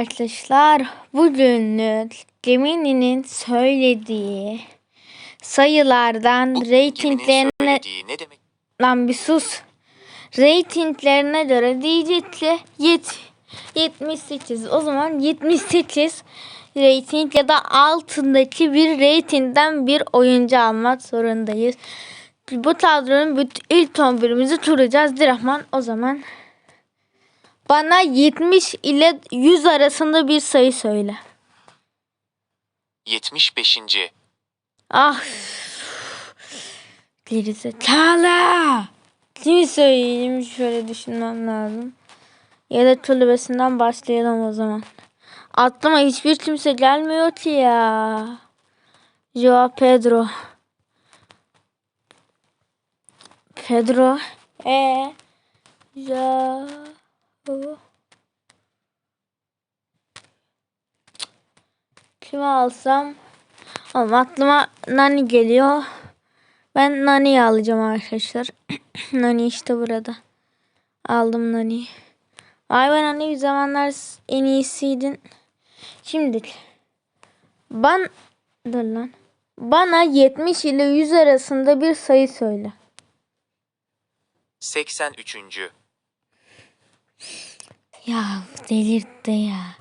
Arkadaşlar bugün Gemini'nin söylediği sayılardan Bu reytinglerine ne demek? lan bir sus. Reytinglerine göre diyecekti yet 78. O zaman 78 reyting ya da altındaki bir reytingden bir oyuncu almak zorundayız. Bu tablo'nun bütün ilk 11'imizi turacağız. Dirahman o zaman bana 70 ile 100 arasında bir sayı söyle. 75. Ah. Gerizekalı. Kimi söyleyeyim şöyle düşünmem lazım. Yedek kulübesinden başlayalım o zaman. Aklıma hiçbir kimse gelmiyor ki ya. Joao Pedro. Pedro. E. Joao. Kimi alsam? Ama aklıma Nani geliyor. Ben Nani'yi alacağım arkadaşlar. Nani işte burada. Aldım Nani. Ay ben Nani bir zamanlar en iyisiydin. Şimdi ban dur lan. Bana 70 ile 100 arasında bir sayı söyle. 83. Ya delirtti ya.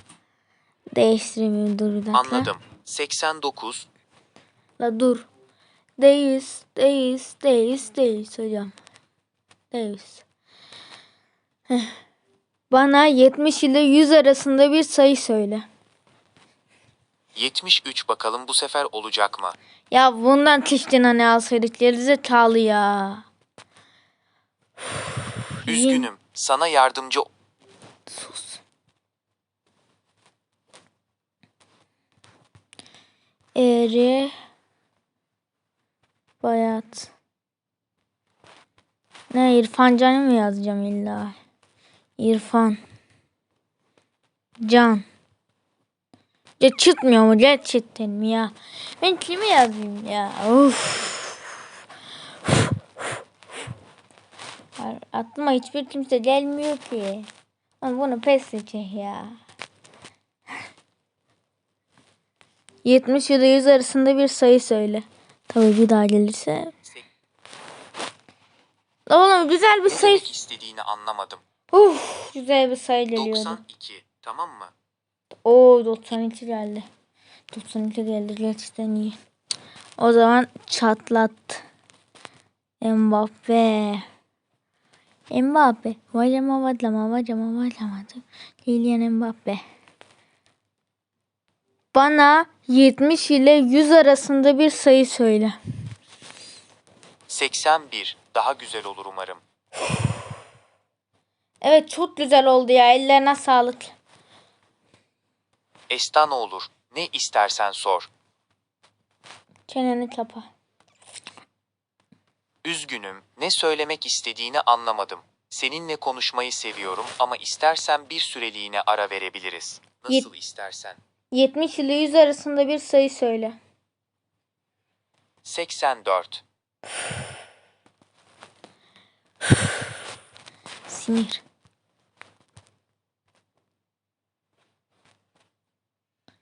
Değiştiremiyorum dur bir dakika. Anladım. 89. La dur. Deyiz, deyiz, deyiz, deyiz hocam. Deyiz. Heh. Bana 70 ile 100 arasında bir sayı söyle. 73 bakalım bu sefer olacak mı? Ya bundan tiştina ne alsaydık gerizekalı ya. Üzgünüm. Sana yardımcı Sus. Eri Bayat. Ne İrfan Can'ı mı yazacağım illa? İrfan Can. Ya çıkmıyor mu? Gerçekten mi ya? Ben kimi yazayım ya? Ar- Aklıma hiçbir kimse gelmiyor ki. Ama bunu pes edecek ya. 70 ya da 100 arasında bir sayı söyle. Tabii bir daha gelirse. Oğlum güzel bir sayı. istediğini anlamadım. Uf, güzel bir sayı geliyordu. 92. Tamam mı? Oo 92 geldi. 92 geldi gerçekten iyi. O zaman çatlat. Mbappe. Mbappe. Vacama vacama vacama vacama. Kylian Mbappe. Bana 70 ile 100 arasında bir sayı söyle. 81. Daha güzel olur umarım. Evet çok güzel oldu ya. Ellerine sağlık. Estan olur. Ne istersen sor. Çeneni kapa. Üzgünüm. Ne söylemek istediğini anlamadım. Seninle konuşmayı seviyorum ama istersen bir süreliğine ara verebiliriz. Nasıl istersen. 70 ile 100 arasında bir sayı söyle. 84. Sinir.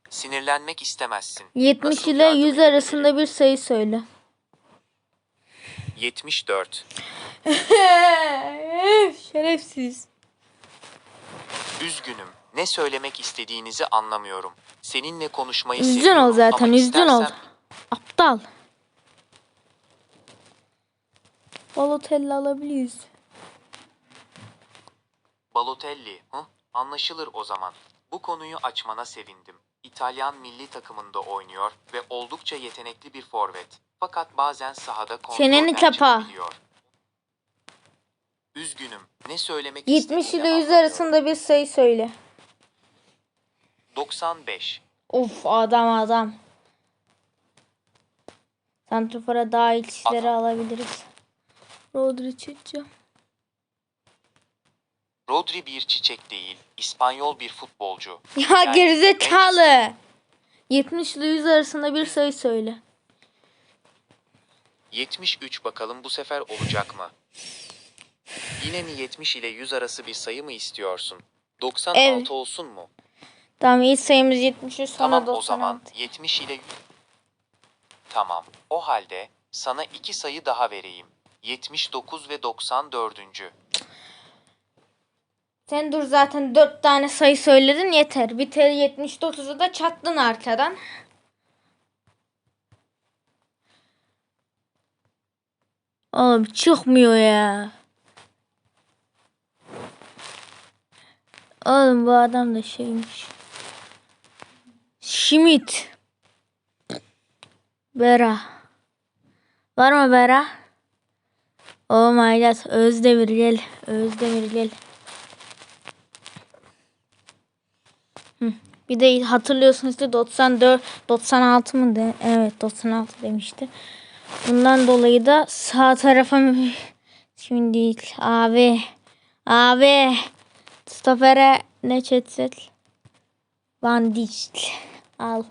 Sinirlenmek istemezsin. 70 Nasıl ile yardım 100 edebilirim? arasında bir sayı söyle. 74. Şerefsiz. Üzgünüm. Ne söylemek istediğinizi anlamıyorum. Seninle konuşmayı Üzgün seviyorum ol zaten, ama üzgün ol. istersen Aptal. Balotelli alabiliriz. Balotelli, hı? Anlaşılır o zaman. Bu konuyu açmana sevindim. İtalyan milli takımında oynuyor ve oldukça yetenekli bir forvet. Fakat bazen sahada Çeneni kontrolden kapa. Üzgünüm. Ne söylemek 70 istediğini ile 100 anlamıyorum. arasında bir sayı söyle. 95. Of adam adam. Santrfor'a daha iyi kişileri Adam. alabiliriz. Rodri çıkacağım. Rodri bir çiçek değil, İspanyol bir futbolcu. Ya Yani gerizekalı. 70 ile 100 arasında bir sayı söyle. 73 bakalım bu sefer olacak mı? Yine mi 70 ile 100 arası bir sayı mı istiyorsun? 96 Evet. olsun mu? Tamam ilk sayımız 73 sonra Tamam 96. o zaman 70 ile... Tamam. O halde sana iki sayı daha vereyim. 79 ve 94. Sen dur zaten 4 tane sayı söyledin yeter. Bir tel 79'u da çattın arkadan. Oğlum çıkmıyor ya. Oğlum bu adam da şeymiş. Schmidt. Bera. Var mı Bera? Oh my god. Özdemir gel. Özdemir gel. Bir de hatırlıyorsunuz ki 94 96 mı de? Evet 96 demişti. Bundan dolayı da sağ tarafa şimdi değil. Abi. Abi. Stopere ne çetsil? Van Dijk. Al.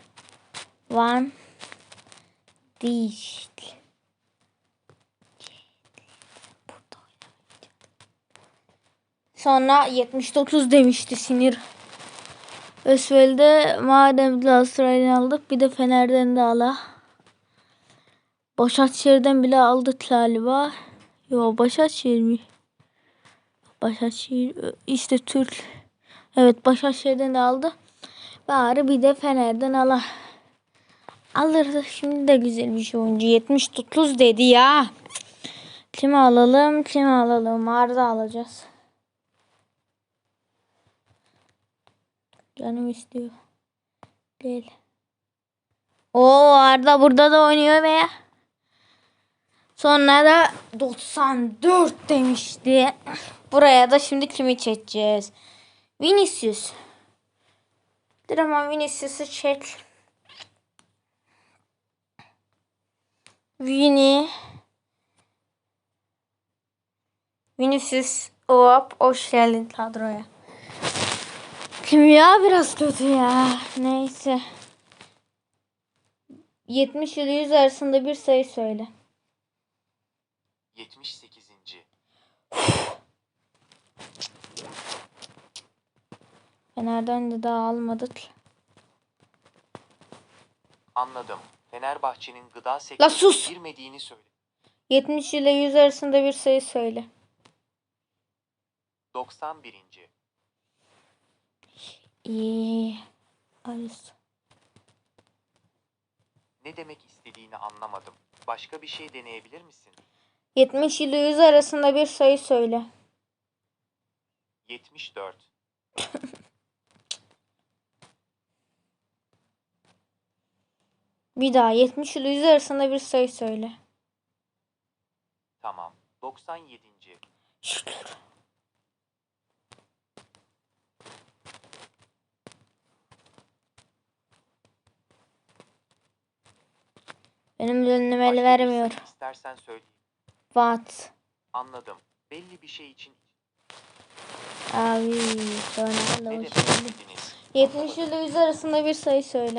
Van Dijk. Sonra 79 demişti sinir. Ösvel'de madem Galatasaray'dan aldık bir de Fener'den de ala. Başakşehir'den bile aldık galiba. Yo Başakşehir mi? Başakşehir işte Türk. Evet Başakşehir'den de aldı. Bari bir de Fener'den ala. Alırdı. Şimdi de güzel bir şey oyuncu. 79 dedi ya. Kimi alalım? Kimi alalım? Arda alacağız. Canım istiyor. Gel. Oo Arda burada da oynuyor be. Sonra da 94 demişti. Buraya da şimdi kimi çekeceğiz? Vinicius. Dur ama Vinicius'u çek. Vini. Vinicius. Hop. Hoş geldin kadroya. Kimya biraz kötü ya. Neyse. 70 ile 100 arasında bir sayı söyle. 78. Fener'den de daha almadık. Anladım. Fenerbahçe'nin gıda sektörüne sus! girmediğini söyle. 70 ile 100 arasında bir sayı söyle. 91. İyi. Arası. Ne demek istediğini anlamadım. Başka bir şey deneyebilir misin? 70 ile 100 arasında bir sayı söyle. 74. Bir daha 70 ile 100 arasında bir sayı söyle. Tamam. 97. Şükür. Benim bir vermiyor. İstersen söyleyeyim. What? Anladım. Belli bir şey için Abi sonra ne demek geldin. istediniz? 70 ile 100 arasında bir sayı söyle.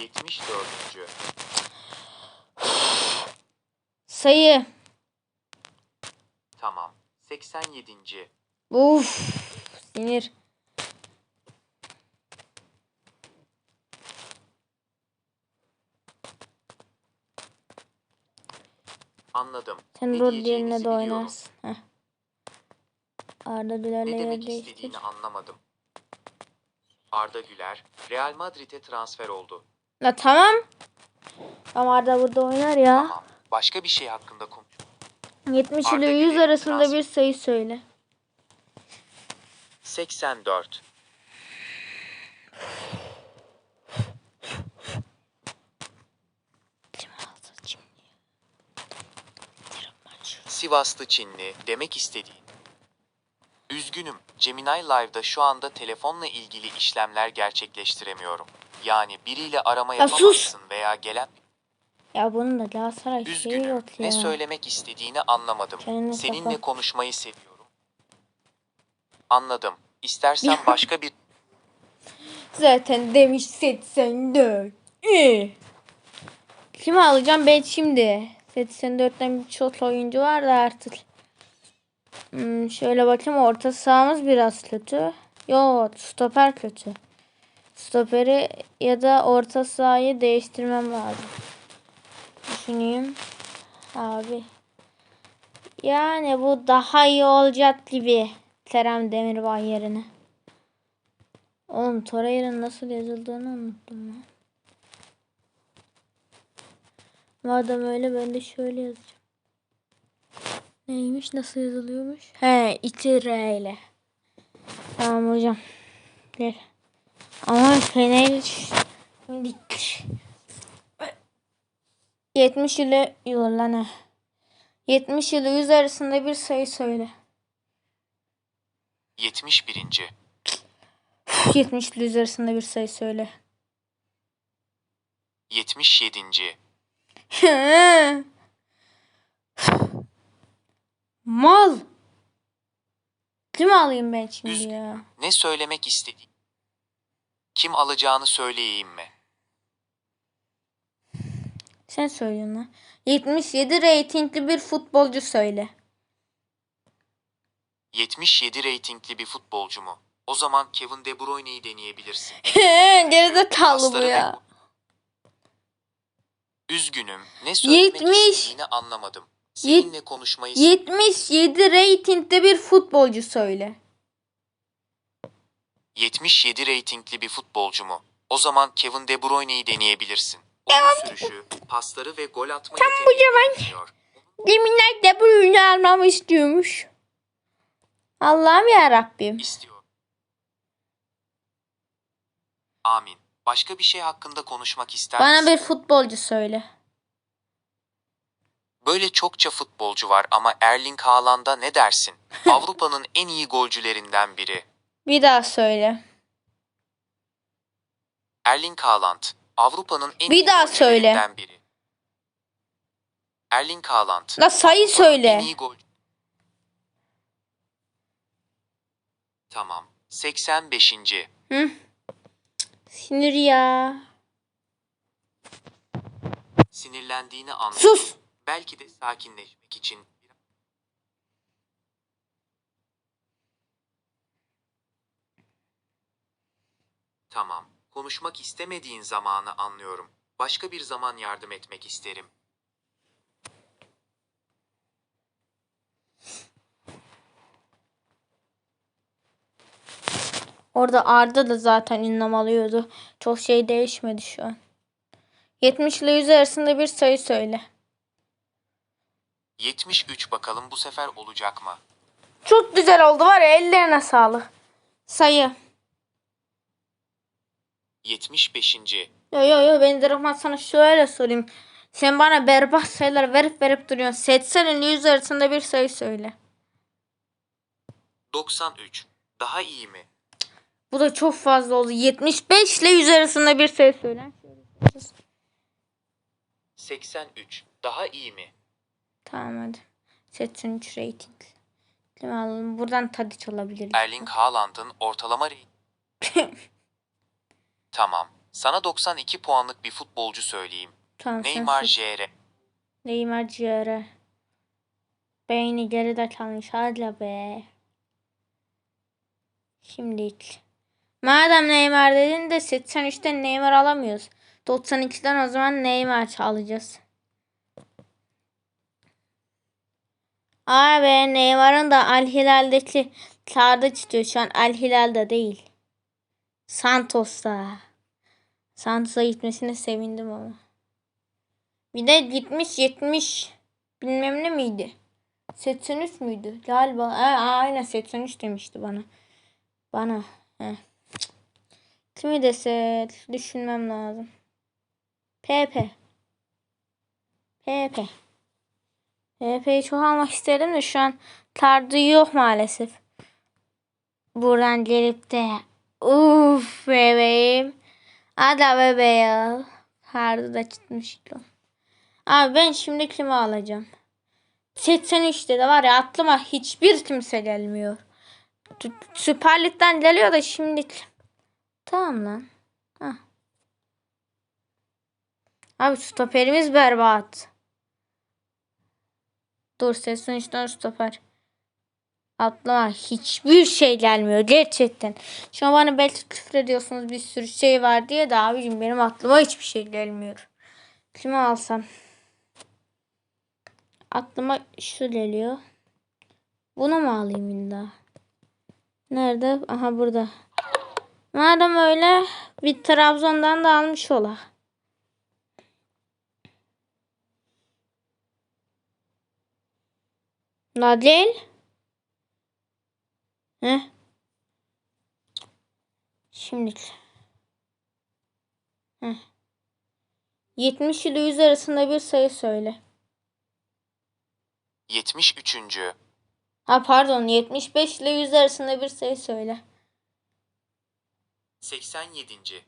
74. Sayı. Tamam. 87. Uf. Sinir. Anladım. Sen Ne rol yerine de oynarsın. Heh. Arda Güler'le Ne demek değiştir. istediğini anlamadım. Arda Güler, Real Madrid'e transfer oldu. La tamam. Ama Arda burada oynar ya. Tamam. Başka bir şey hakkında konuş. 70 Arda ile 100 Güler'in arasında trans- bir sayı söyle. 84. Sivaslı Çinli demek istediğin. Üzgünüm. Gemini Live'da şu anda telefonla ilgili işlemler gerçekleştiremiyorum. Yani biriyle arama Ya sus! yapamazsın veya gelen Ya bunun da Galatasaray şeyi Üzgünüm. yok ya. Ne söylemek istediğini anlamadım. Kendine Seninle kapat. konuşmayı seviyorum. Anladım. İstersen başka bir Zaten demiş 84. İyi. Kimi alacağım ben şimdi? 84'ten bir çok oyuncu var da artık. Hmm, şöyle bakayım orta sahamız biraz kötü. Yo stoper kötü. Stoperi ya da orta sahayı değiştirmem lazım. Düşüneyim. Abi. Yani bu daha iyi olacak gibi. Kerem Demirbay yerine. Oğlum Torreira'nın nasıl yazıldığını unuttum lan. Madem öyle ben de şöyle yazacağım. Neymiş nasıl yazılıyormuş? He iki R ile. Tamam hocam. Gel. Ama Fener 70 ile yuvarlana. 70 ile 100 arasında bir sayı söyle. 71. 70 ile 100 arasında bir sayı söyle. 77. Mal. Kim alayım ben şimdi Üzgün. ya? Ne söylemek istediğim? Kim alacağını söyleyeyim mi? Sen söylüyorsun lan. 77 reytingli bir futbolcu söyle. 77 reytingli bir futbolcu mu? O zaman Kevin De Bruyne'yi deneyebilirsin. Gerizekalı bu ya. Üzgünüm. Ne söylemek 70. istediğini anlamadım. Seninle konuşmayı 77 reytingde bir futbolcu söyle. 77 reytingli bir futbolcu mu? O zaman Kevin De Bruyne'yi deneyebilirsin. Onun sürüşü, pasları ve gol atma yeteneği bulunuyor. Deminler de bu ürünü almamı istiyormuş. Allah'ım ya Rabbim. istiyor. Amin. Başka bir şey hakkında konuşmak ister Bana misin? bir futbolcu söyle. Böyle çokça futbolcu var ama Erling Haaland'a ne dersin? Avrupa'nın en iyi golcülerinden biri. Bir daha söyle. Erling Haaland, Avrupa'nın en Bir iyi daha söyle. golcülerinden biri. Erling Haaland. La sayı En söyle. iyi gol. Tamam. 85. Hı? Sinir ya. Sinirlendiğini anladım. Sus. Belki de sakinleşmek için. Tamam. Konuşmak istemediğin zamanı anlıyorum. Başka bir zaman yardım etmek isterim. Orada Arda da zaten ünlem alıyordu. Çok şey değişmedi şu an. 70 ile 100 arasında bir sayı söyle. 73 bakalım bu sefer olacak mı? Çok güzel oldu var ya ellerine sağlık. Sayı. 75. Yo yo yo ben de Rahman sana şöyle sorayım. Sen bana berbat sayılar verip verip duruyorsun. 80 ile 100 arasında bir sayı söyle. 93. Daha iyi mi? Bu da çok fazla oldu. 75 ile 100 arasında bir sayı söyle. 83. Daha iyi mi? Tamam hadi. 83 rating. Alalım? Buradan Tadiç olabilir. Erling Haaland'ın ortalama Tamam. Sana 92 puanlık bir futbolcu söyleyeyim. Tamam, Neymar. Jr. Neymar ciğeri. Beyni geride kalmış. Hadi be. Şimdilik. Madem Neymar dedin de 83'ten Neymar alamıyoruz. 92'den o zaman Neymar alacağız. Abi Neymar'ın da Al Hilal'deki kağıdı çıkıyor. Şu an Al Hilal'de değil. Santos'ta. Santos'a gitmesine sevindim ama. Bir de gitmiş 70 bilmem ne miydi? 83 müydü? Galiba. Ha, aynen 83 demişti bana. Bana. He. Kimi dese düşünmem lazım. PP. PP. PP'yi çok almak isterim de şu an kartı yok maalesef. Buradan gelip de Uf bebeğim. Hadi bebeğim. Kartı da çıkmış. Abi ben şimdi kimi alacağım? 83'te de var ya aklıma hiçbir kimse gelmiyor. Süper Lig'den geliyor da şimdi tamam lan. Hah. Abi stoperimiz berbat. Dur 83'ten stoper. Aklıma hiçbir şey gelmiyor gerçekten. Şu an bana belki küfür ediyorsunuz bir sürü şey var diye de abicim benim aklıma hiçbir şey gelmiyor. Kimi alsam? Aklıma şu geliyor. Bunu mu alayım illa? Nerede? Aha burada. Madem öyle bir Trabzon'dan da almış ola. Nadil? Heh. Şimdi. Heh. 70 ile 100 arasında bir sayı söyle. 73. Ha pardon 75 ile 100 arasında bir sayı söyle. 87.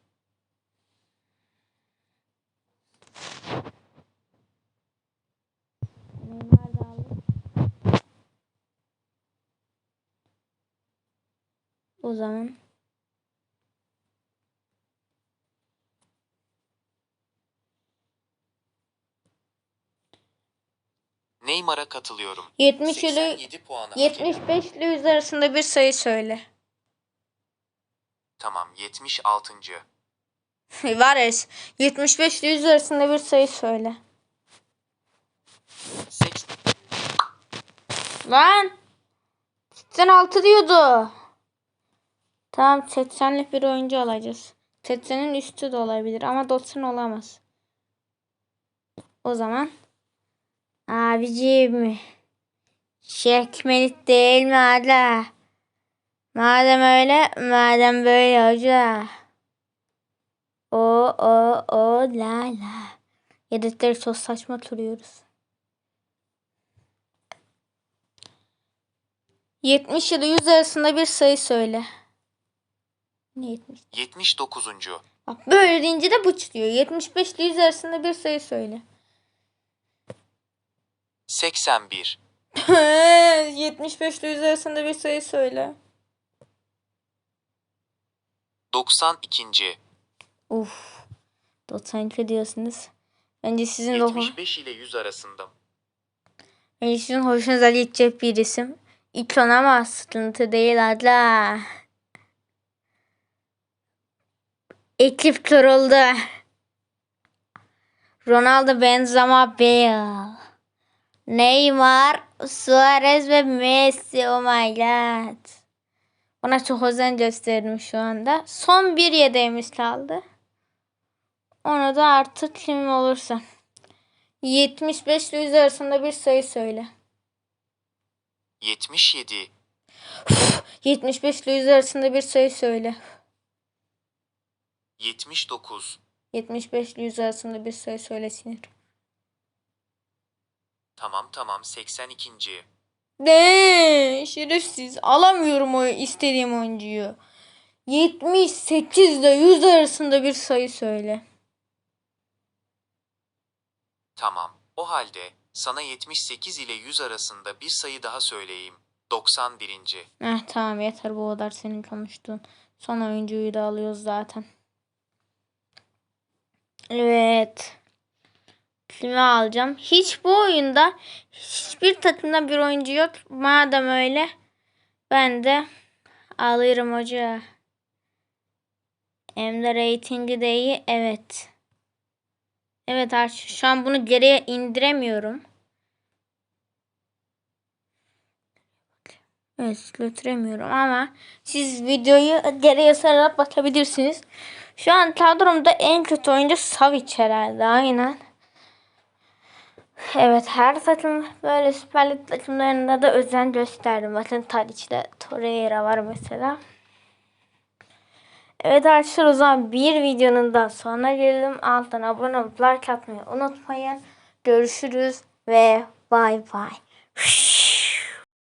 Neymar da aldı. O zaman Neymar'a katılıyorum. 70 ile 87 puanı hak ediyor. 75 ile 100 arasında bir sayı söyle. Tamam 76. Var ya 75 ile 100 arasında bir sayı söyle. 80. Lan 86 diyordu. Tamam 80'lik bir oyuncu alacağız. 80'in üstü de olabilir ama 90 olamaz. O zaman abicim çekmelik değil mi hala? Madem öyle madem böyle hoca. O o o la la. Yedekleri çok saçma duruyoruz. 70 ile 100 arasında bir sayı söyle. Ne 70? 79. Bak böyle deyince de bu çıkıyor. 75 ile 100 arasında bir sayı söyle. 81. 75 ile 100 arasında bir sayı söyle. 92. Uf. 92 diyorsunuz. Bence sizin de ho- 75 ile 100 arasında. bence sizin hoşunuza gidecek bir isim. İlk ona ama sıkıntı değil adla. Ekip kuruldu. Ronaldo, Benzema, Bale. Neymar, Suarez ve Messi. Oh my god. Ona çok özen gösterdim şu anda. Son bir yedeğimiz kaldı. Onu da artık kim olursa. 75 ile 100 arasında bir sayı söyle. 77. 75 ile 100 arasında bir sayı söyle. 79. 75 ile 100 arasında bir sayı söyle sinir. Tamam tamam 82. Ne şerefsiz. Alamıyorum o istediğim oyuncuyu. 78 ile 100 arasında bir sayı söyle. Tamam. O halde sana 78 ile 100 arasında bir sayı daha söyleyeyim. 91. Heh, tamam yeter bu kadar senin konuştuğun. Son oyuncuyu da alıyoruz zaten. Evet. Kimi alacağım? Hiç bu oyunda hiçbir takımda bir oyuncu yok. Madem öyle ben de alırım hoca. Hem de ratingi de iyi. Evet. Evet artık şu an bunu geriye indiremiyorum. Evet götüremiyorum ama siz videoyu geriye sararak bakabilirsiniz. Şu an kadromda en kötü oyuncu Savic herhalde aynen. Evet her takım böyle Süper Lig takımlarında da özen gösterdim. Bakın Tadic'de Torreira var mesela. Evet arkadaşlar o zaman bir videonun da sonuna gelelim. Alttan abone olup like atmayı unutmayın. Görüşürüz ve bay bay.